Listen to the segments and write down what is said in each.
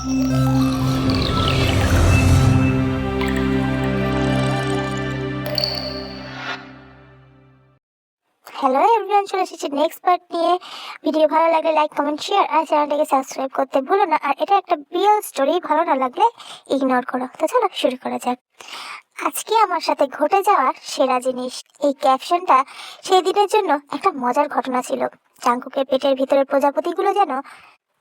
Hello everyone চলে এসেছি next part নিয়ে। ভিডিও ভালো লাগলে লাইক কমেন্ট শেয়ার আর চ্যানেলটাকে সাবস্ক্রাইব করতে ভুলো না। আর এটা একটা রিয়েল স্টোরি ভালো না লাগলে ইগনোর করো। তো চলো শুরু করা যাক। আজকে আমার সাথে ঘটে যাওয়ার সেরা জিনিস, এই ক্যাপশনটা সেই দিনের জন্য একটা মজার ঘটনা ছিল। চাঙ্কুকের পেটের ভিতরের প্রজাপতিগুলো যেন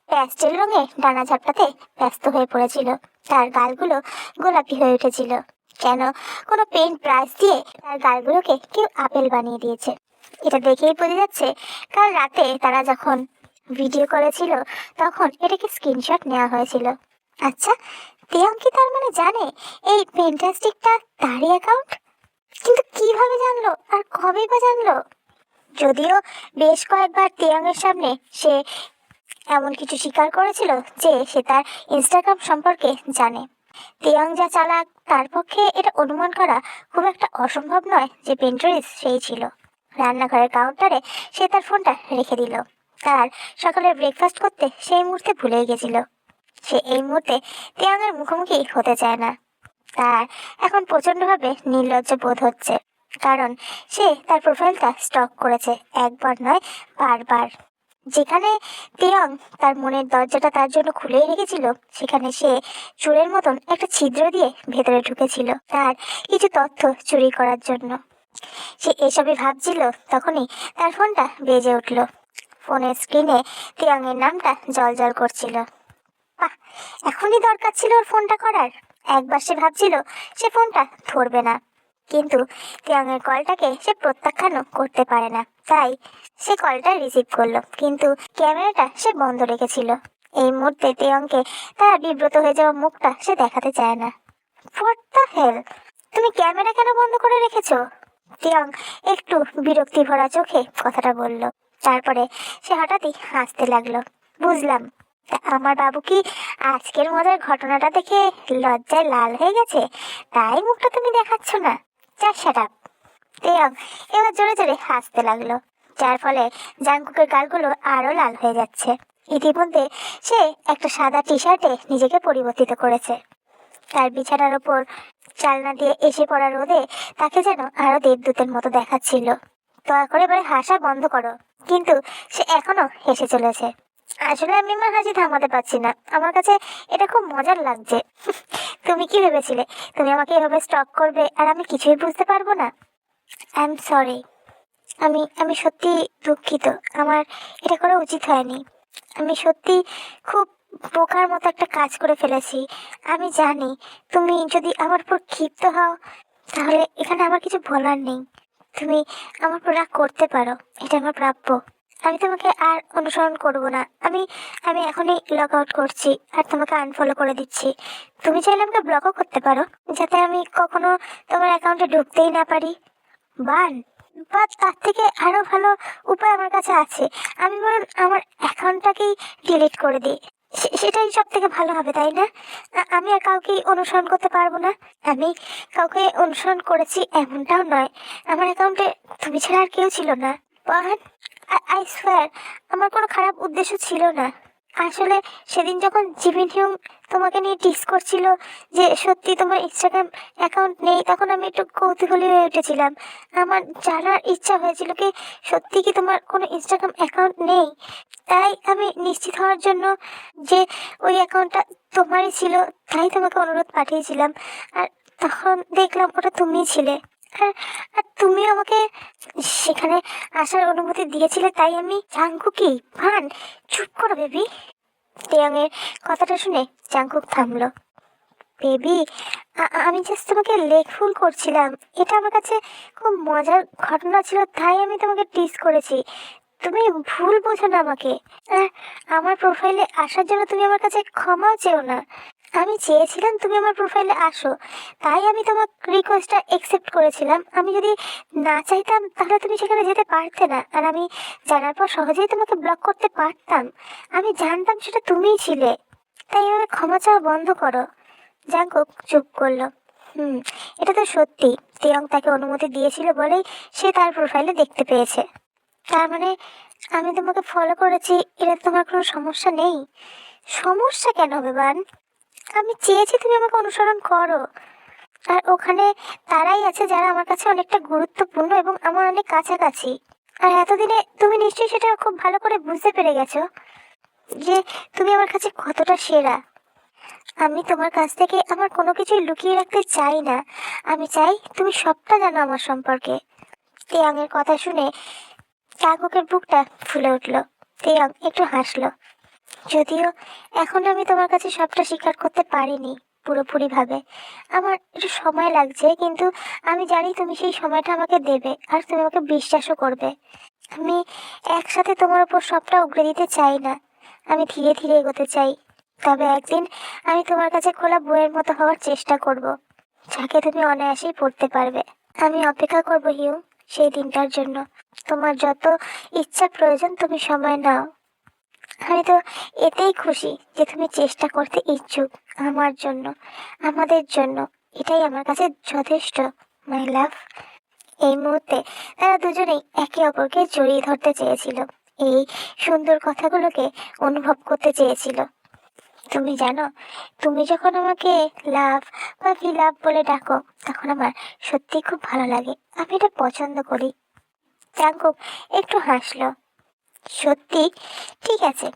প্যাস্টেল রঙে ডানা ঝাপটাতে ব্যস্ত হয়ে পড়েছিল। তার গালগুলো গোলাপি হয়ে উঠেছিল। কেন? কোনো পেন্ট ব্রাশ দিয়ে তার গালগুলোকে কেউ আপেল বানিয়ে দিয়েছে। এটা দেখেই বোঝা যাচ্ছে কাল রাতে তারা যখন ভিডিও করেছিল, তখন এটাকে স্ক্রিনশট নেওয়া হয়েছিল। আচ্ছা তেয়ং কি তার মানে জানে এই পেন্টাস্টিকটা তারই অ্যাকাউন্ট কিন্তু কীভাবে জানলো আর কবে বা জানলো? যদিও বেশ কয়েকবার তেয়ংয়ের সামনে সে এমন কিছু স্বীকার করেছিল যে সে তার ইনস্টাগ্রাম সম্পর্কে জানে। তেয়ং যা চালাক, তার পক্ষে এটা অনুমান করা খুব একটা অসম্ভব নয় যে পেন্ট্রিস সেই ছিল। রান্নাঘরের কাউন্টারে সে তার ফোনটা রেখে দিল। তার সকালের ব্রেকফাস্ট করতে সেই মুহূর্তে ভুলেই গেছিল। সে এই মুহূর্তে তেয়াংয়ের মুখোমুখি হতে চায় না। তার এখন প্রচণ্ডভাবে নির্লজ্জ বোধ হচ্ছে। কারণ সে তার প্রোফাইলটা স্টক করেছে। একবার নয়, বারবার। যেখানে তেয়ং তার মনের দরজাটা তার জন্য খুলেই রেখেছিল, সেখানে সে চোরের মতন একটা ছিদ্র দিয়ে ভেতরে ঢুকেছিল তার কিছু তথ্য চুরি করার জন্য। সে এসবই ভাবছিল, তখনই তার ফোনটা বেজে উঠল। ফোনের স্ক্রিনে তিয়াংয়ের নামটা জল করছিল। বাহ, এখনই দরকার ছিল ওর ফোনটা করার। একবার সে ভাবছিল সে ফোনটা ধরবে না। কিন্তু তিয়াংয়ের কলটাকে সে প্রত্যাখ্যানও করতে পারে না। তাই সে কলটা রিসিভ করল, কিন্তু ক্যামেরাটা সে বন্ধ রেখেছিল। এই মুহূর্তে তেয়ংকে তার বিব্রত হয়ে যাওয়া মুখটা সে দেখাতে চায় না। হোয়াট হেল তুমি ক্যামেরা কেন বন্ধ করে রেখেছো? তিয়াং একটু বিরক্তি ভরা চোখে কথাটা বলল। তারপরে সে হঠাৎই হাসতে লাগল। বুঝলাম। আমার বাবু কি আজকের মজার ঘটনাটা দেখে লজ্জায় লাল হয়ে গেছে? তাই মুখটা তুমি দেখাচ্ছ না। যা সেটাপ তিয়াং এবার জোরে জোরে হাসতে লাগল। যার ফলে জাংকুকের গালগুলো আরও লাল হয়ে যাচ্ছে। ইতিমধ্যে সে একটা সাদা টি শার্টে নিজেকে পরিবর্তিত করেছে। তার বিছানার ওপর চালনা দিয়ে এসে পড়া রোদে তাকে যেন আরও দেবদূতের মতো দেখাচ্ছিল। দয়া করে এবারে হাসা বন্ধ করো। কিন্তু সে এখনও হেসে চলেছে। আসলে আমি আমার হাসি থামাতে পারছি না। আমার কাছে এটা খুব মজার লাগছে। তুমি কি ভেবেছিলে? তুমি আমাকে এভাবে স্টক করবে আর আমি কিছুই বুঝতে পারব না। আই এম সরি আমি আমি সত্যি দুঃখিত। আমার এটা করা উচিত হয়নি। আমি সত্যি খুব বোকার মতো একটা কাজ করে ফেলেছি। আমি জানি তুমি যদি আমার উপর ক্ষিপ্ত হও, তাহলে এখানে আমার কিছু বলার নেই। তুমি আমার উপর রাগ করতে পারো। এটা আমার প্রাপ্য। আমি তোমাকে আর অনুসরণ করব না। আমি আমি এখনই লগ আউট করছি আর তোমাকে আনফলো করে দিচ্ছি। তুমি চাইলে আমাকে ব্লকও করতে পারো, যাতে আমি কখনো তোমার অ্যাকাউন্টে ঢুকতেই না পারি। বান বা তার থেকে আরও ভালো উপায় আমার কাছে আছে। আমি বরং আমার অ্যাকাউন্টটাকেই ডিলিট করে দিই। সেটাই সব থেকে ভালো হবে, তাই না? আমি আর কাউকে অনুসরণ করতে পারব না। আমি কাউকে অনুসরণ করেছি এমনটাও নয়। আমার অ্যাকাউন্টে তুমি ছাড়া আর কেউ ছিল না। বাট আই সোয়ার আমার কোনো খারাপ উদ্দেশ্য ছিল না। আসলে সেদিন যখন জিবিন হিউং তোমাকে নিয়ে টিস করছিল যে সত্যি তোমার ইনস্টাগ্রাম অ্যাকাউন্ট নেই, তখন আমি একটু কৌতূহলী হয়ে উঠেছিলাম। আমার জানার ইচ্ছা হয়েছিল কি, সত্যি কি তোমার কোনো ইনস্টাগ্রাম অ্যাকাউন্ট নেই? তাই আমি নিশ্চিত হওয়ার জন্য যে ওই অ্যাকাউন্টটা তোমারই ছিল, তাই তোমাকে অনুরোধ পাঠিয়েছিলাম। আর তখন দেখলাম ওটা তুমিই ছিলে। আর আর তুমি আমাকে সেখানে আসার অনুমতি দিয়েছিলে, তাই আমি চাঙ্কুকি ভান, চুপ করো, বেবি। তেয়ংয়ের কথাটা শুনে চাঙ্কুক থামলো। বেবি আমি জাস্ট তোমাকে লেকফুল করছিলাম। এটা আমার কাছে খুব মজার ঘটনা ছিল, তাই আমি তোমাকে টিস করেছি। তুমি ভুল বোঝো না আমাকে। আমার প্রোফাইলে আসার জন্য তুমি আমার কাছে ক্ষমাও চেও না। আমি চেয়েছিলাম তুমি আমার প্রোফাইলে আসো, তাই আমি তোমার রিকোয়েস্টটা একসেপ্ট করেছিলাম। আমি যদি না চাইতাম, তাহলে তুমি সেখানে যেতে পারতে না। আর আমি জানার পর সহজেই তোমাকে ব্লক করতে পারতাম। আমি জানতাম সেটা তুমিই ছিলে। তাই এভাবে ক্ষমা চাওয়া বন্ধ করো। জাঙ্কুক চুপ করল। হুম, এটা তো সত্যি। তেয়ং তাকে অনুমতি দিয়েছিল বলেই সে তার প্রোফাইলে দেখতে পেয়েছে। তার মানে আমি তোমাকে ফলো করেছি এটা তোমার কোনো সমস্যা নেই। সমস্যা কেন হবে, বান? আমি চেয়েছি তুমি আমাকে অনুসরণ করো। আর ওখানে তারাই আছে যারা আমার কাছে অনেকটা গুরুত্বপূর্ণ এবং আমার অনেক কাছাকাছি। আর এতদিনে তুমি নিশ্চয়ই সেটা খুব ভালো করে বুঝতে পেরে গেছো যে তুমি আমার কাছে কতটা সেরা। আমি তোমার কাছ থেকে আমার কোনো কিছুই লুকিয়ে রাখতে চাই না। আমি চাই তুমি সবটা জানো আমার সম্পর্কে। তেয়াংয়ের কথা শুনে চাকুকের বুকটা ফুলে উঠল। তেয়াং একটু হাসলো। যদিও এখন আমি তোমার কাছে সবটা স্বীকার করতে পারিনি, পুরোপুরিভাবে। আমার একটু সময় লাগছে, কিন্তু আমি জানি তুমি সেই সময়টা আমাকে দেবে আর তুমি আমাকে বিশ্বাসও করবে। আমি একসাথে তোমার উপর সবটা উগড়ে দিতে চাই না। আমি ধীরে ধীরে এগোতে চাই। তবে একদিন আমি তোমার কাছে খোলা বইয়ের মতো হওয়ার চেষ্টা করব, যাকে তুমি অনায়াসেই পড়তে পারবে। আমি অপেক্ষা করব হিউ, সেই দিনটার জন্য। তোমার যত ইচ্ছা প্রয়োজন তুমি সময় নাও। আমি তো এতেই খুশি যে তুমি চেষ্টা করতে ইচ্ছুক আমার জন্য, আমাদের জন্য। এটাই আমার কাছে যথেষ্ট মাই লাভ এই মুহূর্তে তারা দুজনেই একে অপরকে জড়িয়ে ধরতে চেয়েছিল। এই সুন্দর কথাগুলোকে অনুভব করতে চেয়েছিল। তুমি জানো, তুমি যখন আমাকে লাভ বা ভি লাভ বলে ডাকো, তখন আমার সত্যি খুব ভালো লাগে। আমি এটা পছন্দ করি। জাঙ্কুক একটু হাসলো। সত্যি, ঠিক আছে,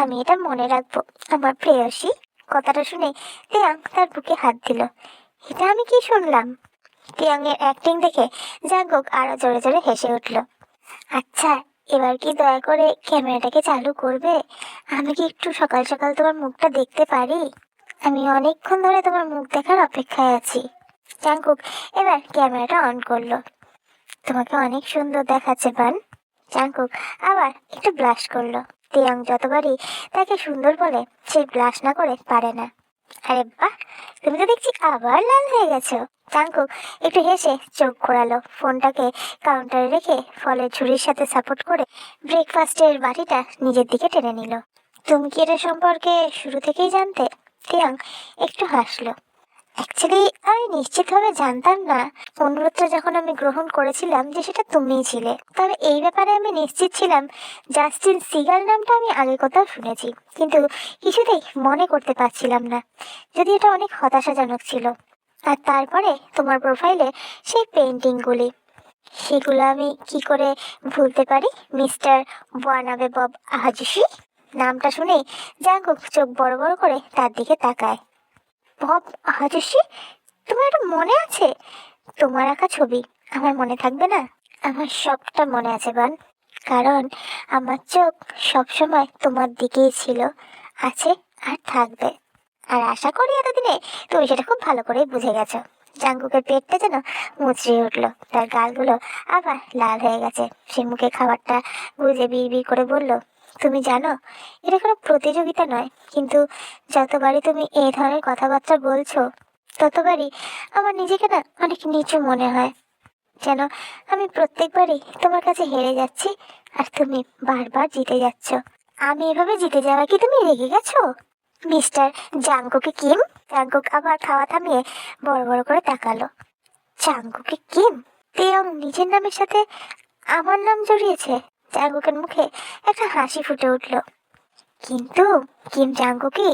আমি এটা মনে রাখব। আমার প্রেয়সী, কথাটা শুনে তিয়াং তার বুকে হাত দিল। এটা আমি কি শুনলাম? তিয়াংয়ের অ্যাক্টিং দেখে জাঙ্কুক আরও জোরে জোরে হেসে উঠল। আচ্ছা এবার কি দয়া করে ক্যামেরাটাকে চালু করবে? আমি কি একটু সকাল সকাল তোমার মুখটা দেখতে পারি? আমি অনেকক্ষণ ধরে তোমার মুখ দেখার অপেক্ষায় আছি। জাঙ্কুক এবার ক্যামেরাটা অন করল। তোমাকে অনেক সুন্দর দেখাচ্ছে, বান। জাঙ্কুক আবার একটু ব্লাশ করল। তিয়াং যতবারই তাকে সুন্দর বলে, সে ব্লাশ না করে পারে না। আরে বাহ, তুমি তো দেখছি আবার লাল হয়ে গেছো। জাঙ্কুক একটু হেসে চোখ ঘোরালো। ফোনটাকে কাউন্টারে রেখে ফলের ঝুড়ির সাথে সাপোর্ট করে ব্রেকফাস্টের বাটিটা নিজের দিকে টেনে নিল। তুমি কি এটা সম্পর্কে শুরু থেকেই জানতে? তিয়াং একটু হাসলো। অ্যাকচুয়ালি আমি নিশ্চিতভাবে জানতাম না। অনুরোধটা যখন আমি গ্রহণ করেছিলাম যে সেটা তুমিই ছিলে। তবে এই ব্যাপারে আমি নিশ্চিত ছিলাম জাস্টিন সিগাল নামটা আমি আগে কোথাও শুনেছি। কিন্তু কিছুতেই মনে করতে পারছিলাম না। যদি এটা অনেক হতাশাজনক ছিল। আর তারপরে তোমার প্রোফাইলে সেই পেন্টিংগুলি সেগুলো আমি কি করে ভুলতে পারি, মিস্টার ওয়ানাবে বব আহাজুসি নামটা শুনেই জাঙ্কুক চোখ বড় বড় করে তার দিকে তাকায়। বব আহাজুসি তোমার এটা মনে আছে? তোমার আঁকা ছবি আমার মনে থাকবে না? আমার সবটা মনে আছে, বান। কারণ আমার চোখ সবসময় তোমার দিকেই ছিল, আছে আর থাকবে। আর আশা করি এতদিনে তুমি সেটা খুব ভালো করেই বুঝে গেছো। জাঙ্গুকের পেটটা যেন মুচড়িয়ে উঠল, তার গালগুলো আবার লাল হয়ে গেছে। সে মুখে খাবারটা গুজে বিড় করে বলল তুমি জানো, এটা কোনো প্রতিযোগিতা নয়, কিন্তু যতবারই তুমি এই ধরনের কথাবার্তা বলছো, ততবারই আমার নিজেকে না অনেক নিচু মনে হয়। যেন আমি প্রত্যেকবারই তোমার কাছে হেরে যাচ্ছি আর তুমি বারবার জিতে যাচ্ছ। আমি এভাবে জিতে যাওয়া কি তুমি রেগে গেছো? Mister জাঙ্কুকে Kim? জাঙ্কুক আবার খাওয়া থামিয়ে বড় বড় করে তাকালো। জাঙ্কুকে কিম? তেয়ং নিজের নামের সাথে আমার নাম জড়িয়েছে? জাঙ্কুকের মুখে একটা হাসি ফুটে উঠল। কিন্তু, কিম জাঙ্কুকি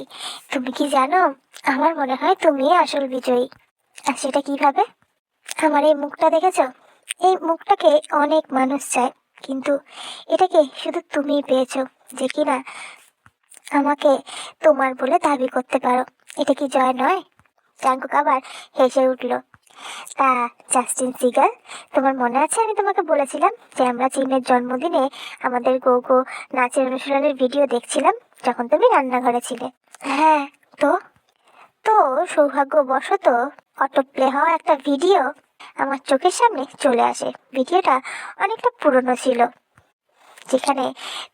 তুমি কি জানো, আমার মনে হয় তুমি আসল বিজয়ী। আর সেটা কীভাবে? আমার এই মুখটা দেখেছ? এই মুখটাকে অনেক মানুষ চায়, কিন্তু এটাকে শুধু তুমিই পেয়েছ, যে কিনা আমাকে তোমার বলে দাবি করতে পারো। এটা কি জয় নয়? জাঙ্কুক আবার হেসে উঠল। জাস্টিন সিগার তোমার মনে আছে? আমি তোমাকে বলেছিলাম যে আমরা চীনের জন্মদিনে আমাদের গো গো নাচের অনুশীলনের ভিডিও দেখছিলাম যখন তুমি রান্নাঘরে ছিলে। হ্যাঁ তো? তো সৌভাগ্যবশত অটো প্লে হওয়া একটা ভিডিও আমার চোখের সামনে চলে আসে। ভিডিওটা অনেকটা পুরনো ছিল, যেখানে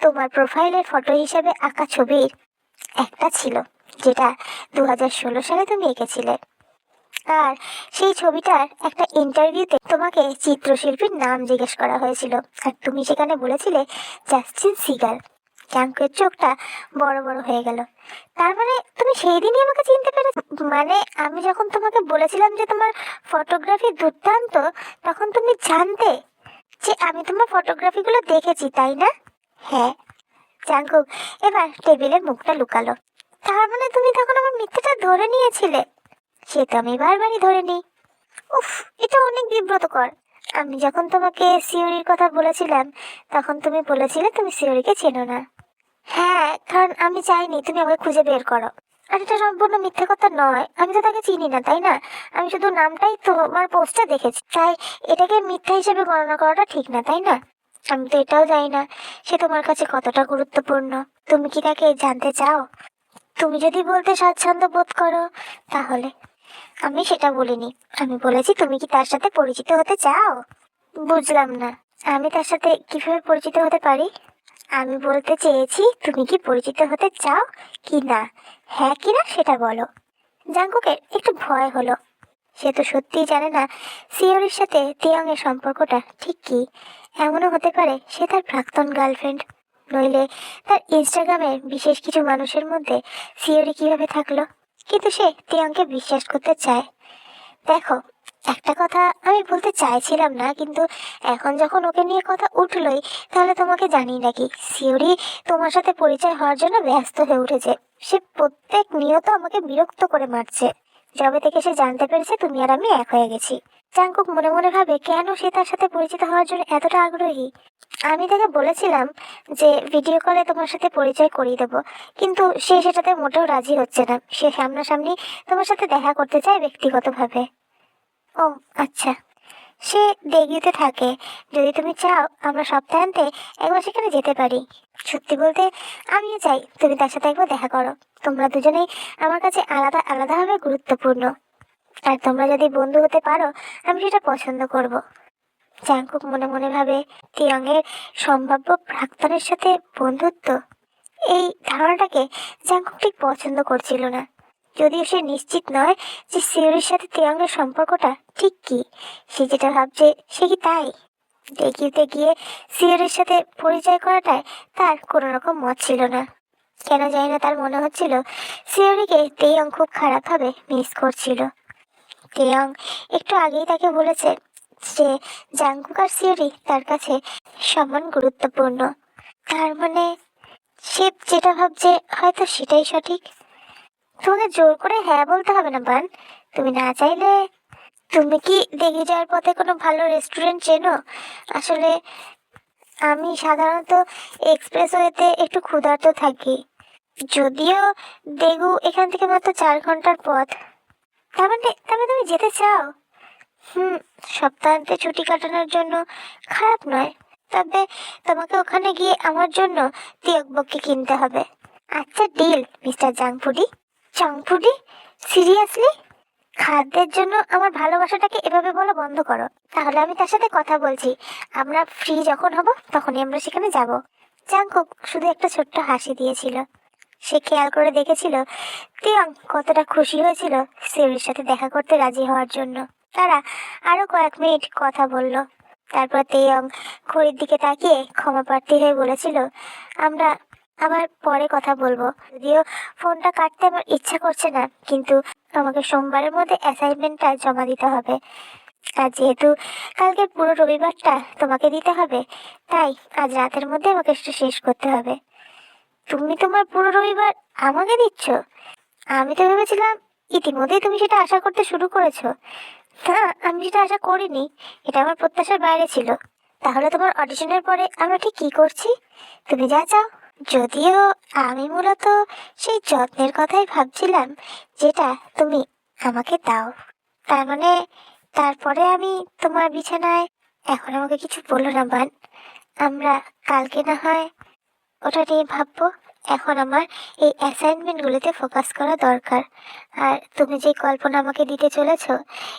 তোমার প্রোফাইলের ফটো হিসেবে আঁকা ছবির একটা ছিল, যেটা দু হাজার ষোলো সালে তুমি এঁকেছিলে। আর সেই ছবিটার একটা ইন্টারভিউতে তোমাকে চিত্রশিল্পীর নাম জিজ্ঞেস করা হয়েছিল। আর তুমি সেখানে বলেছিলে, জাস্টিন সিগাল। জাঙ্কের চোখটা বড় বড় হয়ে গেল। তার মানে তুমি সেই দিনই আমাকে চিনতে পেরে মানে আমি যখন তোমাকে বলেছিলাম যে তোমার ফটোগ্রাফি দুর্দান্ত, তখন তুমি জানতে যে আমি তোমার ফটোগ্রাফিগুলো দেখেছি, তাই না? হ্যাঁ। জাঙ্কুক, এবার টেবিলের মুখটা লুকালো। তার মানে তুমি তখন আমার মিথ্যেটা ধরে নিয়েছিলে? সে তো আমি বারবারই ধরে নিই। উফ, এটা অনেক বিব্রতকর। আমি যখন তোমাকে সিওরির কথা বলেছিলাম, তখন তুমি বলেছিলে তুমি সিওরিকে চেনো না। হ্যাঁ কারণ আমি চাইনি তুমি আমাকে খুঁজে বের করো। আর এটা সম্পূর্ণ মিথ্যা কথা নয়। আমি তো তাকে চিনি না, তাই না? আমি শুধু নামটাই তোমার পোস্টটা দেখেছি। তাই এটাকে মিথ্যা হিসেবে গণনা করাটা ঠিক না, তাই না? আমি তো এটাও জানি না সে তোমার কাছে কতটা গুরুত্বপূর্ণ। তুমি কি তাকে জানতে চাও? তুমি যদি বলতে স্বাচ্ছন্দ্য বোধ করো, তাহলে। আমি সেটা বলিনি। আমি বলেছি, তুমি কি তার সাথে পরিচিত হতে চাও? বুঝলাম না। আমি তার সাথে কীভাবে পরিচিত হতে পারি? আমি বলতে চেয়েছি, তুমি কি পরিচিত হতে চাও কি না? হ্যাঁ কি না, সেটা বলো। জাঙ্কুকের একটু ভয় হলো। সে তো সত্যিই জানে না সিওরির সাথে তিয়াং এর সম্পর্কটা ঠিক কি। এমনও হতে পারে সে তার প্রাক্তন গার্লফ্রেন্ড। নইলে তার ইনস্টাগ্রামের বিশেষ কিছু মানুষের মধ্যে সিওরি কীভাবে থাকল? কিন্তু সে প্রিয়াঙ্কে বিশ্বাস করতে চায়। দেখো, একটা কথা আমি বলতে চাইছিলাম না, কিন্তু এখন যখন ওকে নিয়ে কথা উঠলই, তাহলে তোমাকে জানি নাকি সিওরি তোমার সাথে পরিচয় হওয়ার জন্য ব্যস্ত হয়ে উঠেছে। সে প্রত্যেক নিয়ত আমাকে বিরক্ত করে মারছে। যবে থেকে সে জানতে পেরেছে তুমি আর আমি এক হয়ে গেছি। চাঙ্কুক মনে মনে ভাবে, কেন সে তার সাথে পরিচিত হওয়ার জন্য এতটা আগ্রহী? আমি তাকে বলেছিলাম যে ভিডিও কলে তোমার সাথে পরিচয় করিয়ে দেবো। কিন্তু সে সেটাতে মোটেও রাজি হচ্ছে না। সে সামনাসামনি তোমার সাথে দেখা করতে চায় ব্যক্তিগতভাবে। ও আচ্ছা। সে দেগিতে থাকে। যদি তুমি চাও, আমরা সপ্তাহান্তে একবার সেখানে যেতে পারি। সত্যি বলতে, আমিও চাই তুমি তার সাথে একবার দেখা করো। তোমরা দুজনেই আমার কাছে আলাদা আলাদাভাবে গুরুত্বপূর্ণ। আর তোমরা যদি বন্ধু হতে পারো, আমি সেটা পছন্দ করব। জাঙ্কুক মনে মনে ভাবে তিরঙ্গের সম্ভাব্য প্রাক্তনের সাথে বন্ধুত্ব, এই ধারণাটাকে জাঙ্কুক ঠিক পছন্দ করছিল না। যদিও সে নিশ্চিত নয় যে সিওরির সাথে তিরঙ্গের সম্পর্কটা ঠিক কি, সে যেটা ভাবছে সে কি তাই। দেখিতে গিয়ে সিওরির সাথে পরিচয় করাটায় তার কোনো রকম মত ছিল না। কেন জানি না তার মনে হচ্ছিল সিওরিকে তেয়ং খুব খারাপভাবে মিস করছিল। তেয়ং একটু আগেই তাকে বলেছে যে জাঙ্কুক আর সিওরি তার কাছে সমান গুরুত্বপূর্ণ। তার মানে সে যেটা ভাবছে হয়তো সেটাই সঠিক। তোমাকে জোর করে হ্যাঁ বলতে হবে না, বান। তুমি না চাইলে তুমি কি দেখে যাওয়ার পথে কোনো ভালো রেস্টুরেন্ট চেনো? আসলে আমি সাধারণত এক্সপ্রেসওয়েতে একটু ক্ষুধার্ত থাকি। যদিও দেগু এখান থেকে মাত্র চার ঘণ্টার পথ। তার মানে তার মানে তুমি যেতে চাও? হুম, সপ্তাহান্তে ছুটি কাটানোর জন্য খারাপ নয়। তবে তোমাকে ওখানে গিয়ে আমার জন্য তিয়কবককে কিনতে হবে। আচ্ছা deal mister junkfoodie junkfoodie seriously খাদ্যের জন্য আমার ভালোবাসাটাকে এভাবে বলা বন্ধ করো। তাহলে আমি তার সাথে কথা বলছি। আমরা ফ্রি যখন হব, তখনই আমরা সেখানে যাব। জাংকুক শুধু একটা ছোট্ট হাসি দিয়েছিল। সে খেয়াল করে দেখেছিল, তিয়াং কতটা খুশি হয়েছিল সিউরির সাথে দেখা করতে রাজি হওয়ার জন্য। তারা আরও কয়েক মিনিট কথা বলল। তারপর তেয়ং খড়ির দিকে তাকিয়ে ক্ষমা প্রার্থী হয়ে বলেছিল, আমরা আবার পরে কথা বলব। যদিও ফোনটা কাটতে আমার ইচ্ছা করছে না, কিন্তু আমাকে সোমবারের মধ্যে অ্যাসাইনমেন্টটা জমা দিতে হবে। আর যেহেতু কালকে পুরো রবিবারটা তোমাকে দিতে হবে, তাই আজ রাতের মধ্যে আমাকে সেটা শেষ করতে হবে। তুমি তোমার পুরো রবিবার আমাকে দিচ্ছ? আমি তো ভেবেছিলাম ইতিমধ্যেই তুমি সেটা আশা করতে শুরু করেছ। না, আমি সেটা আশা করিনি, এটা আমার প্রত্যাশার বাইরে ছিল। তাহলে তোমার অডিশনের পরে আমরা ঠিক কি করছি? তুমি যা চাও। যদিও আমি মূলত সেই যত্নের কথাই ভাবছিলাম, যেটা তুমি আমাকে দাও। তার মানে তারপরে আমি তোমার বিছানায়, এখন আমাকে কিছু বলো না, বান। আমরা কালকে না হয়, ওটা নিয়ে ভাববো, এখন আমার এই অ্যাসাইনমেন্টগুলোতে ফোকাস করা দরকার। আর তুমি যে কল্পনা আমাকে দিতে চলেছ,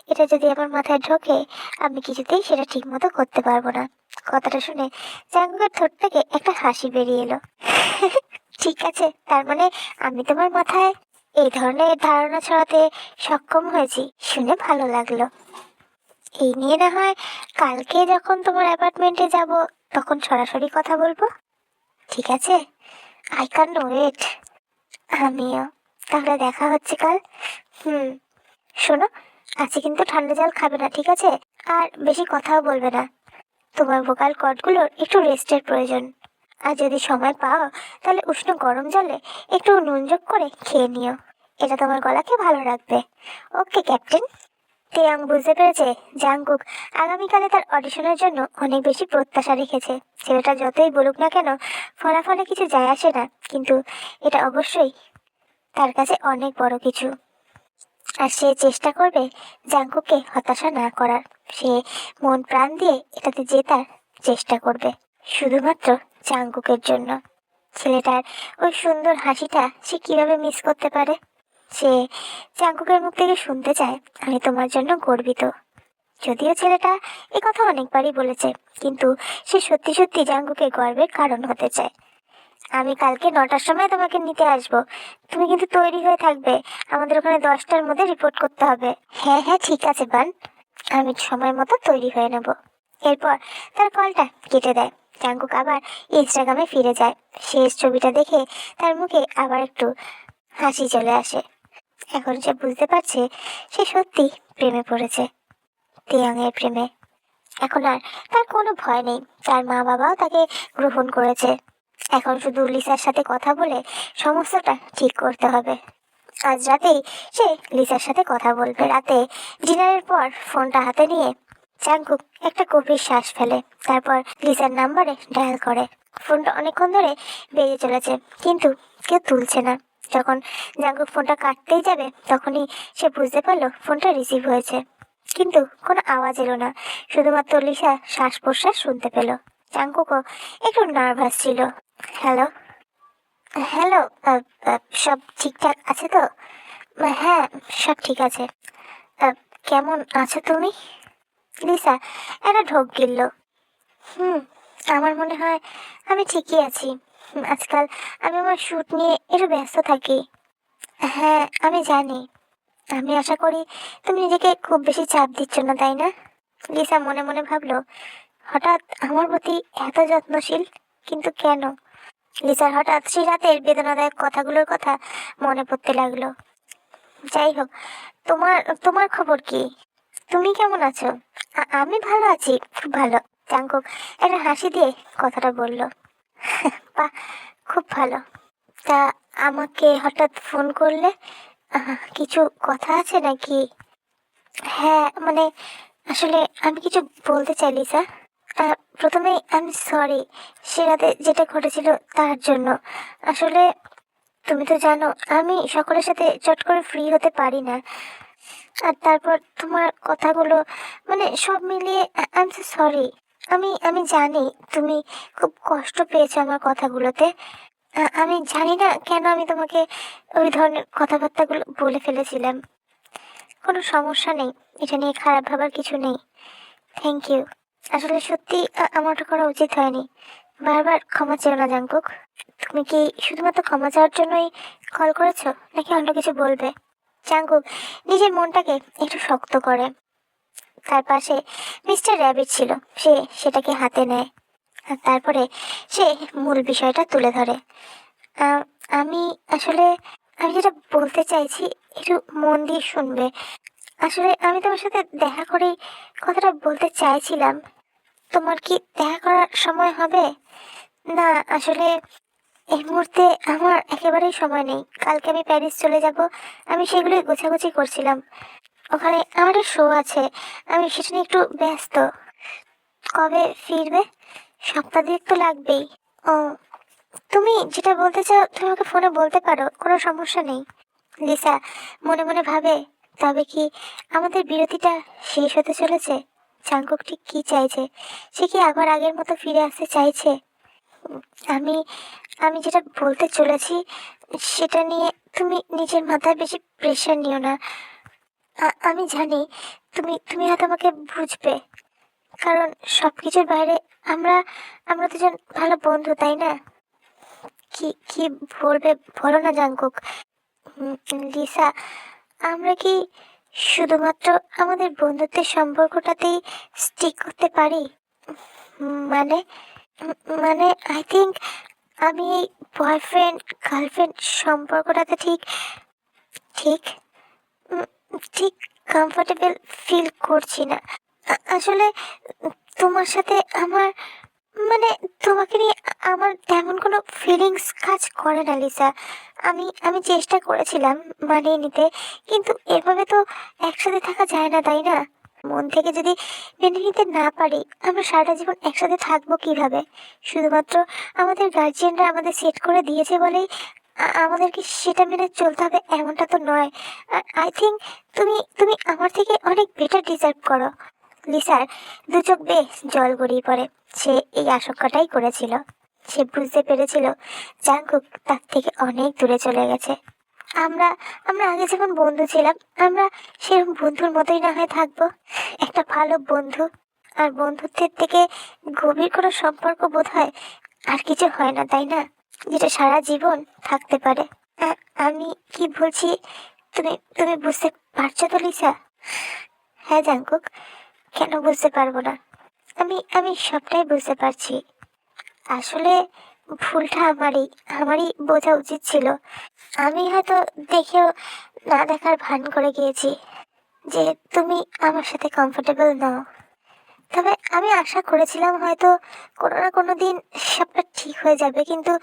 এটা যদি আমার মাথায় ঢোকে, আমি কিছুতেই সেটা ঠিক মতো করতে পারব না। কথাটা শুনে জাঙ্গুকের ঠোঁট থেকে একটা হাসি বেরিয়ে এলো। ঠিক আছে, তার মানে আমি তোমার মাথায় এই ধরনের ধারণা ছড়াতে সক্ষম হয়েছি, শুনে ভালো লাগল। এই নিয়ে না হয় কালকে যখন তোমার অ্যাপার্টমেন্টে যাব, তখন সরাসরি কথা বলব। ঠিক আছে? আই ক্যান ওয়েট আমিও। তাহলে দেখা হচ্ছে কাল। হুম। শোনো, আজকে কিন্তু ঠান্ডা জল খাবে না, ঠিক আছে? আর বেশি কথাও বলবে না। তোমার ভোকাল কর্ডগুলোর একটু রেস্টের প্রয়োজন। আর যদি সময় পাও, তাহলে উষ্ণ গরম জলে একটু নুন যোগ করে খেয়ে নিও। এটা তোমার গলাকে ভালো রাখবে। ওকে ক্যাপ্টেন তিয়াং বুঝতে পেরেছে জাংকুক আগামীকালে তার অডিশনের জন্য অনেক বেশি প্রত্যাশা রেখেছে। ছেলেটা যতই বলুক না কেন, ফলাফলে কিছু যায় আসে না। কিন্তু এটা অবশ্যই তার কাছে অনেক বড় কিছু। আর সে চেষ্টা করবে জাংকুককে হতাশা না করার। সে মন প্রাণ দিয়ে এটাতে জেতার চেষ্টা করবে, শুধুমাত্র জাংকুকের জন্য। ছেলেটার ওই সুন্দর হাসিটা সে কীভাবে মিস করতে পারে? সে জাংকুকের মুখ থেকে শুনতে চায়, আমি তোমার জন্য গর্বিত। যদিও ছেলেটা এ কথা অনেকবারই বলেছে, কিন্তু সে সত্যি সত্যি জাঙ্গুকে গর্বের কারণ হতে চায়। আমি কালকে নটার সময় তোমাকে নিতে আসব। তুমি কিন্তু তৈরি হয়ে থাকবে। আমাদের ওখানে দশটার মধ্যে রিপোর্ট করতে হবে। হ্যাঁ হ্যাঁ ঠিক আছে, বান। আমি সময় মতো তৈরি হয়ে নেব। এরপর তার কলটা কেটে দেয়। জাঙ্কুক আবার ইনস্টাগ্রামে ফিরে যায়। শেষ ছবিটা দেখে তার মুখে আবার একটু হাসি চলে আসে। এখন সে বুঝতে পারছে সে সত্যি প্রেমে পড়েছে। তিয়াংয়ের প্রেমে। এখন আর তার কোনো ভয় নেই। তার মা বাবাও তাকে গ্রহণ করেছে। এখন শুধু লিসার সাথে কথা বলে সমস্তটা ঠিক করতে হবে। আজ রাতেই সে লিসার সাথে কথা বলবে। রাতে ডিনারের পর ফোনটা হাতে নিয়ে চাঙ্কুক একটা গভীর শ্বাস ফেলে। তারপর লিসার নাম্বারে ডায়াল করে। ফোনটা অনেকক্ষণ ধরে বেজে চলেছে, কিন্তু কেউ তুলছে না। যখন জাঙ্কুক ফোনটা কাটতেই যাবে, তখনই সে বুঝতে পারল ফোনটা রিসিভ হয়েছে। কিন্তু কোনো আওয়াজ এলো না, শুধুমাত্র লিসা শ্বাস প্রশ্বাস শুনতে পেল। চাঙ্কুকও একটু নার্ভাস ছিল। হ্যালো হ্যালো সব ঠিকঠাক আছে তো? হ্যাঁ সব ঠিক আছে। কেমন আছো তুমি? লিসা, একটা ঢোক গিলল। হুম, আমার মনে হয় আমি ঠিকই আছি। আজকাল আমি আমার শ্যুট নিয়ে একটু ব্যস্ত থাকি। হ্যাঁ আমি জানি। আমি আশা করি তুমি নিজেকে খুব বেশি চাপ দিচ্ছ না, তাই না? লিসা মনে মনে ভাবলো, হঠাৎ আমার প্রতি এত যত্নশীল? কিন্তু কেন? লিসার হঠাৎ সেই রাতের বেদনাদায়ক কথাগুলোর কথা মনে পড়তে লাগল। যাই হোক, তোমার তোমার খবর কি? তুমি কেমন আছো? আমি ভালো আছি, খুব ভালো। চাঙ্কুক একটা হাসি দিয়ে কথাটা বলল। বাহ, খুব ভালো। তা আমাকে হঠাৎ ফোন করলে? কিছু কথা আছে নাকি? হ্যাঁ মানে আসলে আমি কিছু বলতে চাই, লিসা। আহ, প্রথমে আমি সরি সে রাতে যেটা ঘটেছিল তার জন্য। আসলে তুমি তো জানো আমি সকলের সাথে চট করে ফ্রি হতে পারি না। আর তারপর তোমার কথাগুলো মানে সব মিলিয়ে আই এম সরি আমি আমি জানি তুমি খুব কষ্ট পেয়েছ আমার কথাগুলোতে। আমি জানি না কেন আমি তোমাকে ওই ধরনের কথাবার্তাগুলো বলে ফেলেছিলাম। কোনো সমস্যা নেই এটা নিয়ে খারাপ ভাবার কিছু নেই। থ্যাংক ইউ আসলে সত্যি আমারটা করা উচিত হয়নি। বারবার ক্ষমা চেও না জাঙ্কুক। তুমি কি শুধুমাত্র ক্ষমা চাওয়ার জন্যই কল করেছ, নাকি অন্য কিছু বলবে? জাঙ্কুক, নিজের মনটাকে একটু শক্ত করে। তার পাশে মিস্টার র্যাবিট ছিল, সে সেটাকে হাতে নেয়। আর তারপরে সে মূল বিষয়টা তুলে ধরে। আমি আসলে, আমি যেটা বলতে চাইছি, একটু মন দিয়ে শুনবে। আসলে আমি তোমার সাথে দেখা করেই কথাটা বলতে চাইছিলাম তোমার কি দেখা করার সময় হবে? না, আসলে এই মুহূর্তে আমার একেবারেই সময় নেই। কালকে আমি প্যারিস চলে যাব। আমি সেগুলোই গোছাগুছি করছিলাম। ওখানে আমার শো আছে। আমি সেটা একটু ব্যস্ত। কবে ফিরবে? সপ্তাহ দুয়েক তো লাগবেই। ও, তুমি যেটা বলতে চাও, তুমি আমাকে ফোনে বলতে পারো। কোনো সমস্যা নেই। লিসা, মনে মনে ভাবে, তবে কি আমাদের বিরতিটা শেষ হতে চলেছে? চাঙ্কুক ঠিক কি চাইছে? সে কি আবার আগের মতো ফিরে আসতে চাইছে? আমি আমি যেটা বলতে চলেছি, সেটা নিয়ে তুমি নিজের মাথায় বেশি প্রেশার নিও না। আমি জানি তুমি তুমি হয়তো আমাকে বুঝবে। কারণ সব কিছুর বাইরে আমরা আমরা দুজন ভালো বন্ধু, তাই না? কি কি বলবে বলো না, জাঙ্কুক। লিসা, আমরা কি শুধুমাত্র আমাদের বন্ধুত্বের সম্পর্কটাতেই স্টিক করতে পারি? মানে মানে আই থিঙ্ক আমি এই বয়ফ্রেন্ড গার্লফ্রেন্ড সম্পর্কটাতে ঠিক ঠিক ঠিক কমফোর্টেবল ফিল করছি না। আসলে তোমার সাথে আমার মানে তোমাকে নিয়ে আমার তেমন কোনো ফিলিংস কাজ করে না লিসা আমি আমি চেষ্টা করেছিলাম মানিয়ে নিতে, কিন্তু এভাবে তো একসাথে থাকা যায় না, তাই না? মন থেকে যদি মেনে নিতে না পারি, আমরা সারাটা জীবন একসাথে থাকব কীভাবে? শুধুমাত্র আমাদের গার্জিয়ানরা আমাদের সেট করে দিয়েছে বলেই আমাদেরকে সেটা মেনে চলতে হবে এমনটা তো নয়। আর আই থিঙ্ক তুমি তুমি আমার থেকে অনেক বেটার ডিজার্ভ করো। লিসার দু চোখ বেশ জল গড়িয়ে পড়ে। সে এই আশঙ্কাটাই করেছিল। সে বুঝতে পেরেছিল জাঙ্কুক তার থেকে অনেক দূরে চলে গেছে। আমরা আমরা আগে যেমন বন্ধু ছিলাম, আমরা সেরকম বন্ধুর মতোই না হয়ে থাকব। একটা ভালো বন্ধু আর বন্ধুত্বের থেকে গভীর কোনো সম্পর্ক বোধ হয় আর কিছু হয় না, তাই না? যেটা সারা জীবন থাকতে পারে। আমি কি বলছি? তুমি তুমি বুঝতে পারছ তো, লিসা? হ্যাঁ জাঙ্কুক, কেন বুঝতে পারব না? আমি আমি সবটাই বুঝতে পারছি। আসলে ভুলটা আমারই আমারই বোঝা উচিত ছিল। আমি হয়তো দেখেও না দেখার ভান করে গিয়েছি যে তুমি আমার সাথে কমফোর্টেবল নও। তবে আমি আশা করেছিলাম হয়তো কোনো না কোনো দিন সবটা ঠিক হয়ে যাবে, কিন্তু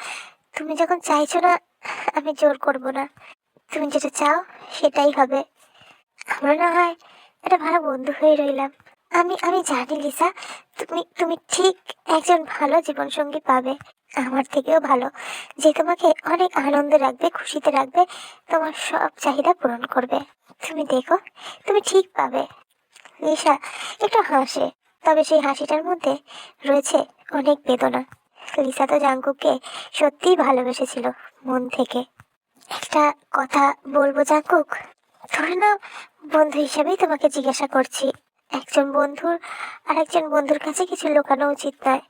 তুমি যখন চাইছো না, আমি জোর করব না। তুমি যেটা চাও সেটাই হবে। আমরা না হয় একটা ভালো বন্ধু হয়ে রইলাম। আমি আমি জানি, লিসা। তুমি তুমি ঠিক একজন ভালো জীবনসঙ্গী পাবে। আমার থেকেও ভালো। যে তোমাকে অনেক আনন্দে রাখবে, খুশিতে রাখবে, তোমার সব চাহিদা পূরণ করবে। তুমি দেখো, তুমি ঠিক পাবে। লিসা, একটু হাসে, তবে সেই হাসিটার মধ্যে রয়েছে অনেক বেদনা। লিসা তো জাঙ্কুককে সত্যিই ভালোবেসেছিল মন থেকে। একটা কথা বলব, জাঙ্কুক? ধরে নাও, বন্ধু হিসাবেই তোমাকে জিজ্ঞাসা করছি। একজন বন্ধুর আর একজন বন্ধুর কাছে কিছু লুকানো উচিত নয়।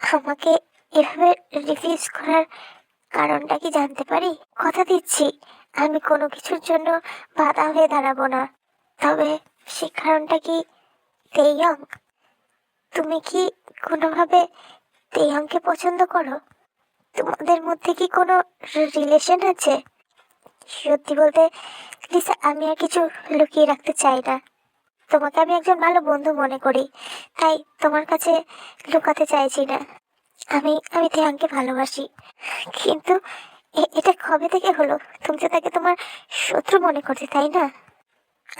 আমাকে এভাবে রিফিউজ করার কারণটা কি জানতে পারি? কথা দিচ্ছি, আমি কোনো কিছুর জন্য বাধা হয়ে দাঁড়াবো না। তবে সে কারণটা কি তেইয়ং তুমি কি কোনোভাবে তেইয়ংকে পছন্দ করো? তোমাদের মধ্যে কি কোনো রিলেশন আছে? সত্যি বলতে লিসা আমি আর কিছু লুকিয়ে রাখতে চাই না। তোমাকে আমি একজন ভালো বন্ধু মনে করি, তাই তোমার কাছে লুকাতে চাইছি না। আমি আমি তেহাংকে ভালোবাসি। কিন্তু এটা কবে থেকে হলো? তুমি তো তাকে তোমার শত্রু মনে করতে, তাই না?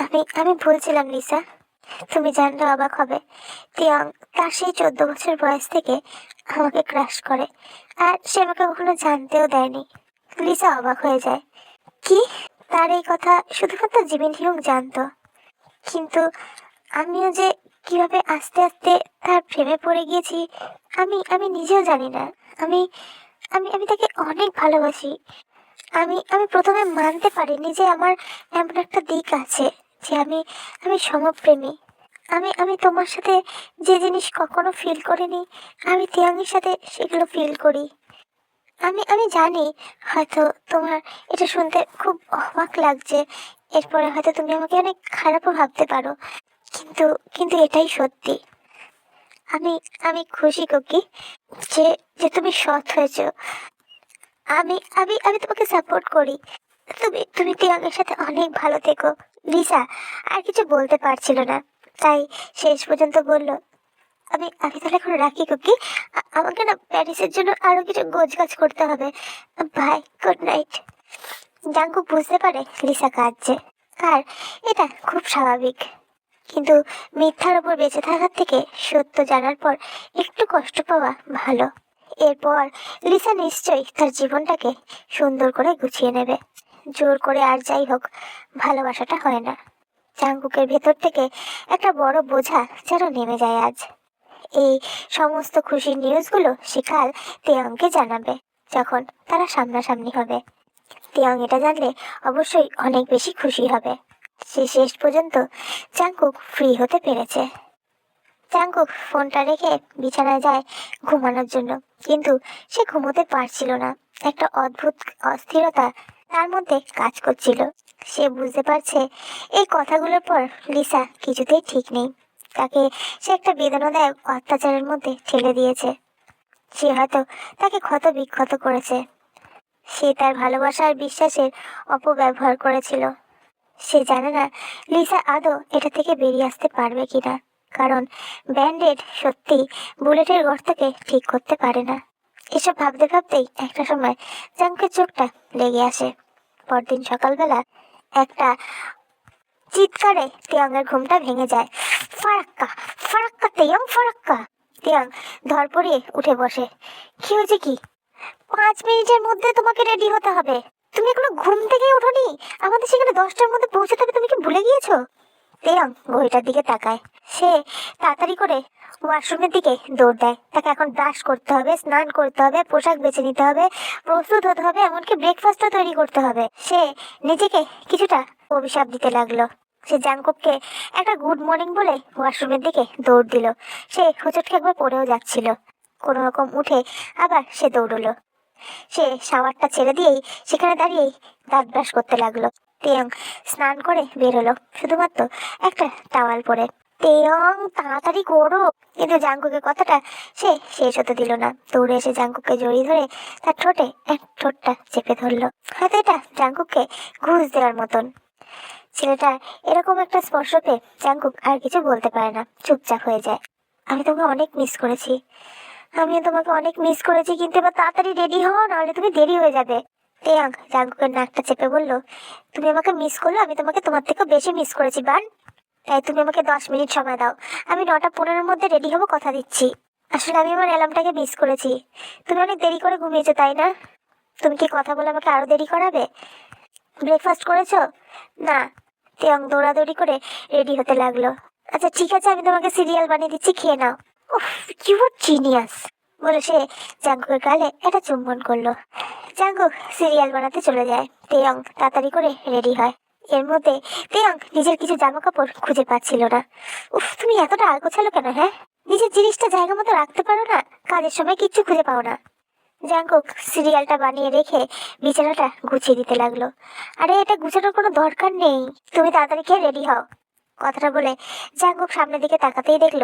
আমি আমি ভুলছিলাম, লিসা। তুমি জানলে অবাক হবে। তিয়াং তার সেই চোদ্দ বছর বয়স থেকে আমাকে ক্রাশ করে, আর সে আমাকে কখনো জানতেও দেয়নি। লিসা অবাক হয়ে যায়। কি? তার এই কথা শুধুমাত্র জিমিন হিউং জানতো। কিন্তু আমিও যে কীভাবে আস্তে আস্তে তার প্রেমে পড়ে গিয়েছি, আমি আমি নিজেও জানি না। আমি আমি আমি তাকে অনেক ভালোবাসি। আমি আমি প্রথমে মানতে পারিনি যে আমার এমন একটা দিক আছে যে আমি আমি সমপ্রেমী। আমি আমি তোমার সাথে যে জিনিস কখনো ফিল করিনি, আমি তিয়াংয়ের সাথে সেগুলো ফিল করি। আমি আমি জানি হয়তো তোমার এটা শুনতে খুব অবাক লাগছে এরপরে হয়তো তুমি আমাকে অনেক খারাপও ভাবতে পারো, কিন্তু কিন্তু এটাই সত্যি। আমি আমি খুশি, কুকি, যে যে তুমি সৎ হয়েছ। আমি আমি আমি তোমাকে সাপোর্ট করি। তুমি তুমি তিয়াঙ্গের সাথে অনেক ভালো থেকো লিসা আর কিছু বলতে পারছিল না। তাই শেষ পর্যন্ত বলল, আমি আমি তাহলে এখন রাখি, কুকি। আমাকে না প্যারিসের জন্য আরও কিছু গোছগাছ করতে হবে। বাই গুড নাইট জাঙ্কু বুঝতে পারে লিসা কাঁদছে। আর এটা খুব স্বাভাবিক। কিন্তু মিথ্যার ওপর বেঁচে থাকার থেকে সত্য জানার পর একটু কষ্ট পাওয়া ভালো। এরপর লিসা নিশ্চয়ই তার জীবনটাকে সুন্দর করে গুছিয়ে নেবে। জোর করে আর যাই হোক, ভালোবাসাটা হয় না। চাঙ্কুকের ভেতর থেকে একটা বড় বোঝা যেন নেমে যায় আজ। এই সমস্ত খুশির নিউজগুলো কাল তেয়ংকে জানাবে, যখন তারা সামনাসামনি হবে। তেয়ং এটা জানলে অবশ্যই অনেক বেশি খুশি হবে। সে শেষ পর্যন্ত চাঙ্কুক ফ্রি হতে পেরেছে। চাঙ্কুক ফোনটা রেখে বিছানায় যায় ঘুমানোর জন্য। কিন্তু সে ঘুমোতে পারছিল না। একটা অদ্ভুত অস্থিরতা তার মধ্যে কাজ করছিল। সে বুঝতে পারছে এই কথাগুলোর পর লিসা কিছুতেই ঠিক নেই। তাকে সে একটা বেদনাদায়ক অত্যাচারের মধ্যে ঠেলে দিয়েছে। সে হয়তো তাকে ক্ষত বিক্ষত করেছে। সে তার ভালোবাসার বিশ্বাসের অপব্যবহার করেছিল। সে জানে না লিসা আদৌ এটা থেকে বেরিয়ে আসতে পারবে কিনা, কারণ ব্যান্ডেড সত্যি বুলেটের গর্তকে ঠিক করতে পারে না। এসব ভাবতে ভাবতেই একটা সময় জাঙ্কের চোখটা লেগে আসে। পরদিন সকালবেলা একটা চিৎকারে তিয়াংয়ের ঘুমটা ভেঙে যায়। ফারাক্কা ফারাক্কা তেয়ং, ফারাক্কা। তিয়াং ধরপড়িয়ে উঠে বসে। কি হয়েছে কি? পাঁচ মিনিটের মধ্যে তোমাকে রেডি হতে হবে। তুমি এখনও ঘুম থেকে ওঠোনি? আমাদের সেখানে দশটার মধ্যে পৌঁছতে হবে, তুমি কি ভুলে গিয়েছো? তিয়াং ঘড়িটার দিকে তাকায়। সে তাড়াতাড়ি করে ওয়াশরুমের দিকে দৌড় দেয়। তাকে এখন ব্রাশ করতে হবে, স্নান করতে হবে, পোশাক বেছে নিতে হবে, প্রস্তুত হতে হবে, এমনকি ব্রেকফাস্টও তৈরি করতে হবে। সে নিজেকে কিছুটা অভিশাপ দিতে লাগল। সে জাংকুককে একটা গুড মর্নিং বলে ওয়াশরুমের দিকে দৌড় দিল। সে হোঁচটকে একবার পড়েও যাচ্ছিল। কোনো রকম উঠে আবার সে দৌড়লো। সে শাওয়ারটা ছেড়ে দিয়েই সেখানে দাঁড়িয়েই দাঁত ব্রাশ করতে লাগল। তেয়ং স্নান করে বের হলো। শুধুমাত্র একটা টাওয়াল পরে। তেয়ং, তাড়াতাড়ি করো। কিন্তু জাঙ্কুকের কথাটা সে শেষ হতে দিল না। দৌড়ে এসে জাঙ্কুককে জড়িয়ে ধরে তার ঠোঁটে এক ঠোঁটটা চেপে ধরলো। হয়তো এটা জাঙ্কুককে ঘুষ দেওয়ার মতন। ছেলেটার এরকম একটা স্পর্শ পেয়ে জাঙ্কুক আর কিছু বলতে পারে না। চুপচাপ হয়ে যায়। আমি তোমাকে অনেক মিস করেছি। আমিও তোমাকে অনেক মিস করেছি, কিন্তু এবার তাড়াতাড়ি রেডি হও, নাহলে তুমি দেরি হয়ে যাবে। তেয়াং জাঙ্কুকের নাকটা চেপে বলল, তুমি আমাকে মিস করল, আমি তোমাকে তোমার থেকেও বেশি মিস করেছি, বান। তাই তুমি আমাকে দশ মিনিট সময় দাও। আমি নটা পনেরোর মধ্যে রেডি হব, কথা দিচ্ছি। আসলে আমি আমার অ্যালার্মটাকে মিস করেছি। তুমি অনেক দেরি করে ঘুমিয়েছো, তাই না? তুমি কি কথা বলে আমাকে আরও দেরি করাবে? ব্রেকফাস্ট করেছ? না। তেয়ং দৌড়াদৌড়ি করে রেডি হতে লাগল। আচ্ছা ঠিক আছে, আমি তোমাকে সিরিয়াল বানিয়ে দিচ্ছি, খেয়ে নাও। উফ ইউ জিনিয়াস বলে সে জাঙ্কুকের গালে একটা চুম্বন করল। জাঙ্কুক সিরিয়াল বানাতে চলে যায়। তেয়ং তাড়াতাড়ি করে রেডি হয়। এর মধ্যে তেয়ং নিজের কিছু জামা কাপড় খুঁজে পাচ্ছিল না। উফ, তুমি এতটা আলগোছালো কেন হ্যাঁ? নিজের জিনিসটা জায়গা মতো রাখতে পারো না, কাজের সময় কিচ্ছু খুঁজে পাও না। জাঙ্কুক সিরিয়ালটা বানিয়ে রেখে বিছানাটা গুছিয়ে দিতে লাগল। আরে, এটা গুছানোর কোনো দরকার নেই। তুমি তাড়াতাড়ি খেয়ে রেডি হও। কথাটা বলে জাঙ্কুক সামনের দিকে তাকাতেই দেখল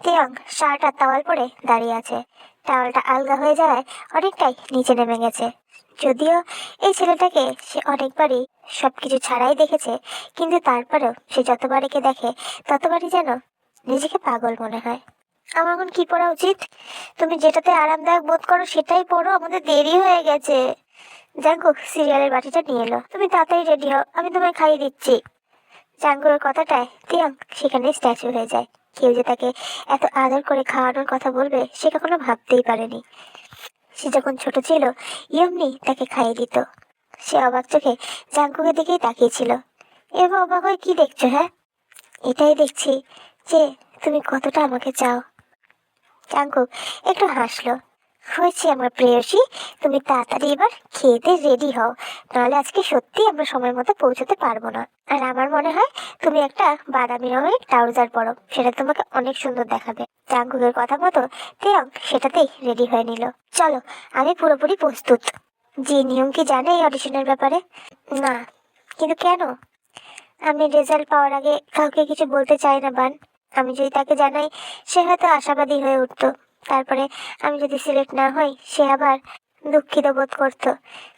তেয়ং শার্ট আর টাওয়াল পরে দাঁড়িয়ে আছে। টাওয়ালটা আলগা হয়ে যাওয়ায় অনেকটাই নিচে নেমে গেছে। যদিও এই ছেলেটাকে সে অনেকবারই সবকিছু ছাড়াই দেখেছে, কিন্তু তারপরেও সে যতবার একে দেখে, ততবারই যেন নিজেকে পাগল মনে হয়। আমার এখন কি পড়া উচিত? তুমি যেটাতে আরামদায়ক বোধ করো সেটাই পড়ো, আমাদের দেরি হয়ে গেছে। জাঙ্কুক সিরিয়ালের বাটিটা নিয়ে এলো। তুমি তাড়াতাড়ি রেডি হও, আমি তোমায় খাইয়ে দিচ্ছি। জাঙ্গুরের কথাটায় তিয়াং সেখানে স্ট্যাচু হয়ে যায়। কেউ যে তাকে এত আদর করে খাওয়ানোর কথা বলবে, সে কখনো ভাবতেই পারেনি। সে যখন ছোট ছিল, ইয়মনি তাকে খাইয়ে দিত। সে অবাক চোখে জাঙ্কুকের দিকেই তাকিয়েছিল। এবার অবাক হয়ে কি দেখছ হ্যাঁ? এটাই দেখছি যে তুমি কতটা আমাকে চাও। জাঙ্কুক একটু হাসলো। হয়েছে, আমার প্রেয়সী তুমি তাড়াতাড়ি এবার খেতে রেডি হও। নাহলে আজকে সত্যি আমরা সময় মতো পৌঁছতে পারব না। আর আমার মনে হয় তুমি একটা বাদামি রঙের ট্রাউজার পরো। সেটা তোমাকে অনেক সুন্দর দেখাবে। জাঙ্কুকের কথা মতো তেয়ং সেটাতেই রেডি হয়ে নিল। চলো, আমি পুরোপুরি প্রস্তুত। যে নিয়ম কি জানে এই অডিশনের ব্যাপারে? না। কিন্তু কেন? আমি রেজাল্ট পাওয়ার আগে কাউকে কিছু বলতে চাই না, বান। আমি যদি তাকে জানাই, সে হয়তো আশাবাদী হয়ে উঠতো। তারপরে আমি যদি সিলেক্ট না হই, সে আবার দুঃখিত বোধ করতো।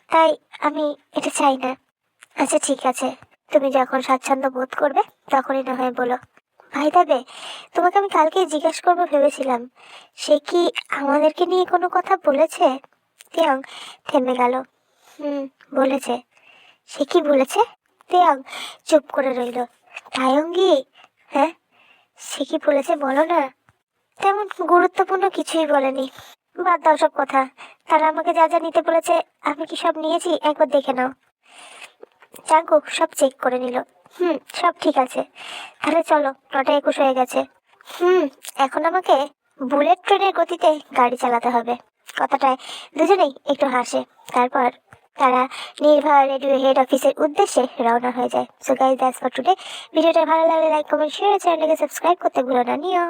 তাই আমি এটা চাই না। আচ্ছা ঠিক আছে। তুমি যখন স্বাচ্ছন্দ্য বোধ করবে, তখনই না হয় বলো। ভাই দেবে তোমাকে আমি কালকে জিজ্ঞেস করব ভেবেছিলাম। সে কি আমাদেরকে নিয়ে কোনো কথা বলেছে? তেয়ং থেমে গেল। হুম, বলেছে। সে কি বলেছে? তেয়ং চুপ করে রইল। তায়ঙ্গি? হ্যাঁ? সে কি বলেছে বলো না? তেমন গুরুত্বপূর্ণ কিছুই বলেনি। বাদ দাও সব কথা। তারা আমাকে যা যা নিতে বলেছে, আমি কি সব নিয়েছি? একবার দেখে নাও। জাঙ্কুক সব চেক করে নিল। হুম, সব ঠিক আছে। তাহলে চলো, নটা একুশ হয়ে গেছে। হুম, এখন আমাকে বুলেট ট্রেনের গতিতে গাড়ি চালাতে হবে। কথাটায় দুজনেই একটু হাসে। তারপর তারা নির্ভয় রেডিও হেড অফিসের উদ্দেশ্যে রওনা হয়ে যায়। So guys that's for today ভিডিওটা ভালো লাগলে লাইক কমেন্ট শেয়ার চ্যানেলটাকে সাবস্ক্রাইব করতে ভুলো না নিও